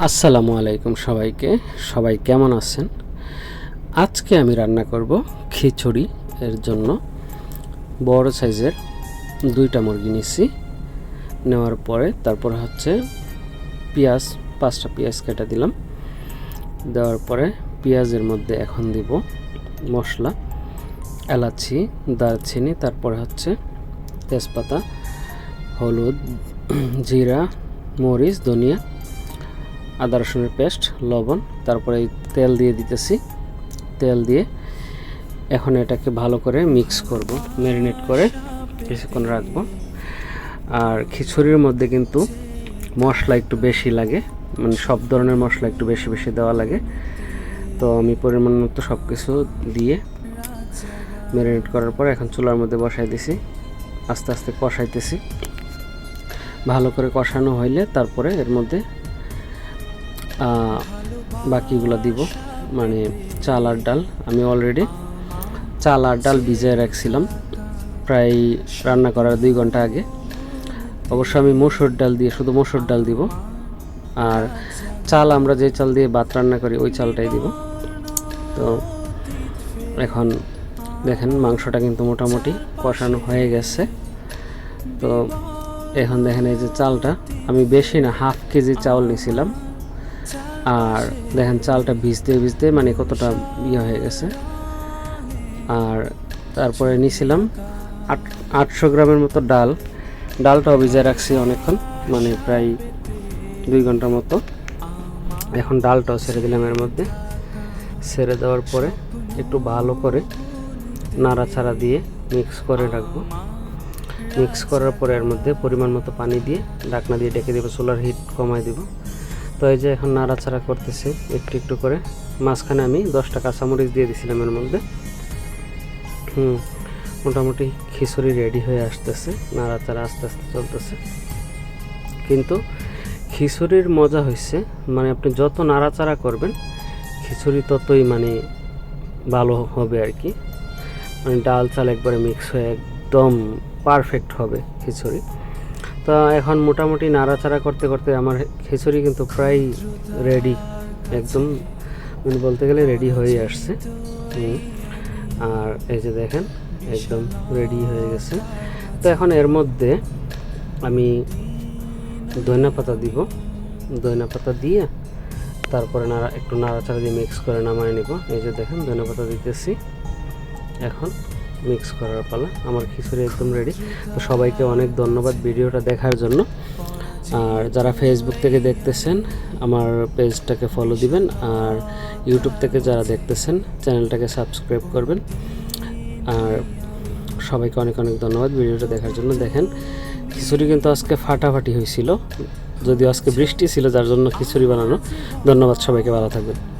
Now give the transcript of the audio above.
আসসালামু আলাইকুম সবাইকে। সবাই কেমন আছেন? আজকে আমি রান্না করব খিচুড়ি। এর জন্য বড় সাইজের দুইটা মুরগি নিচ্ছি নেওয়ার পরে তারপর হচ্ছে পেঁয়াজ, পাঁচটা পেঁয়াজ কেটে দিলাম। দেওয়ার পরে পেঁয়াজের মধ্যে এখন দিব মশলা, এলাচি, দারচিনি, তারপরে হচ্ছে তেজপাতা, হলুদ, জিরা, মরিচ, ধনিয়া আদা রসুনের পেস্ট, লবণ, তারপরে তেল দিয়ে দিতেছি। তেল দিয়ে এখন এটাকে ভালো করে মিক্স করব, ম্যারিনেট করে কিছুক্ষণ রাখব। আর খিচুড়ির মধ্যে কিন্তু মশলা একটু বেশি লাগে মানে সব ধরনের মশলা একটু বেশি বেশি দেওয়া লাগে। তো আমি পরিমাণ মতো সব কিছু দিয়ে ম্যারিনেট করার পর এখন চুলার মধ্যে বসাই দিছি, আস্তে আস্তে কষাইতেছি। ভালো করে কষানো হইলে তারপরে এর মধ্যে বাকিগুলো দিব। মানে চাল আর ডাল। আমি অলরেডি চাল আর ডাল ভিজিয়ে রাখছিলাম। প্রায় রান্না করার দুই ঘণ্টা আগে। অবশ্য আমি মসুর ডাল দিয়ে শুধু মসুর ডাল দিব। আর চাল আমরা যে চাল দিয়ে ভাত রান্না করি, ওই চালটাই দিব। তো এখন দেখেন মাংসটা কিন্তু মোটামুটি কষানো হয়ে গেছে। তো এখন দেখেন এই যে চালটা। আমি বেশি না, হাফ কেজি চাউল নিয়েছিলাম আর দেখেন চালটা ভিজতে ভিজতে মানে কতটা ইয়ে হয়ে গেছে। আর তারপরে নিয়েছিলাম আট, আটশো গ্রামের মতো ডাল। ডালটাও ভিজে রাখছি অনেকক্ষণ মানে প্রায় দুই ঘণ্টার মতো। এখন ডালটাও ছেড়ে দিলাম এর মধ্যে। ছেড়ে দেওয়ার পরে একটু ভালো করে নাড়াচাড়া দিয়ে মিক্স করে রাখব। মিক্স করার পরে এর মধ্যে পরিমাণ মতো পানি দিয়ে ঢাকনা দিয়ে ডেকে দেবো, সোলার হিট কমায় দেবো। তো এই যে এখন নাড়াচাড়া করতেছে, একটু একটু করে। মাঝখানে আমি দশটা কাঁচামরিচ দিয়ে দিছিলাম এর মধ্যে। হুম, মোটামুটি খিচুড়ি রেডি হয়ে আসতেছে, নাড়াচাড়া আস্তে আস্তে চলতেছে। কিন্তু খিচুড়ির মজা হয়েছে মানে আপনি যত নাড়াচাড়া করবেন, খিচুড়ি ততই মানে ভালো হবে আর কি। মানে ডাল চাল একবারে মিক্স হয়ে একদম পারফেক্ট হবে খিচুড়ি। তো এখন মোটামুটি নাড়াচাড়া করতে করতে আমার খিচুড়ি কিন্তু প্রায় রেডি একদম মানে বলতে গেলে রেডি হয়ে আসছে। আর এই যে দেখেন, একদম রেডি হয়ে গেছে। তো এখন এর মধ্যে আমি ধনিয়া পাতা দিব। ধনিয়া পাতা দিয়ে তারপরে নাড়া, একটু নাড়াচাড়া দিয়ে মিক্স করে নামায় নেব। এই যে দেখেন ধনিয়া পাতা দিতেছি। এখন মিক্স করার পালা। আমার খিচুড়ি একদম রেডি তো সবাইকে অনেক ধন্যবাদ ভিডিওটা দেখার জন্য। আর যারা ফেসবুক থেকে দেখতেছেন, আমার পেজটাকে ফলো দিবেন। আর ইউটিউব থেকে যারা দেখতেছেন চ্যানেলটাকে সাবস্ক্রাইব করবেন। আর সবাইকে অনেক অনেক ধন্যবাদ ভিডিওটা দেখার জন্য। দেখেন, খিচুড়ি কিন্তু আজকে ফাটাফাটি হয়েছিল। যদিও আজকে বৃষ্টি ছিল, যার জন্য খিচুড়ি বানানো। ধন্যবাদ সবাইকে, ভালো থাকবেন।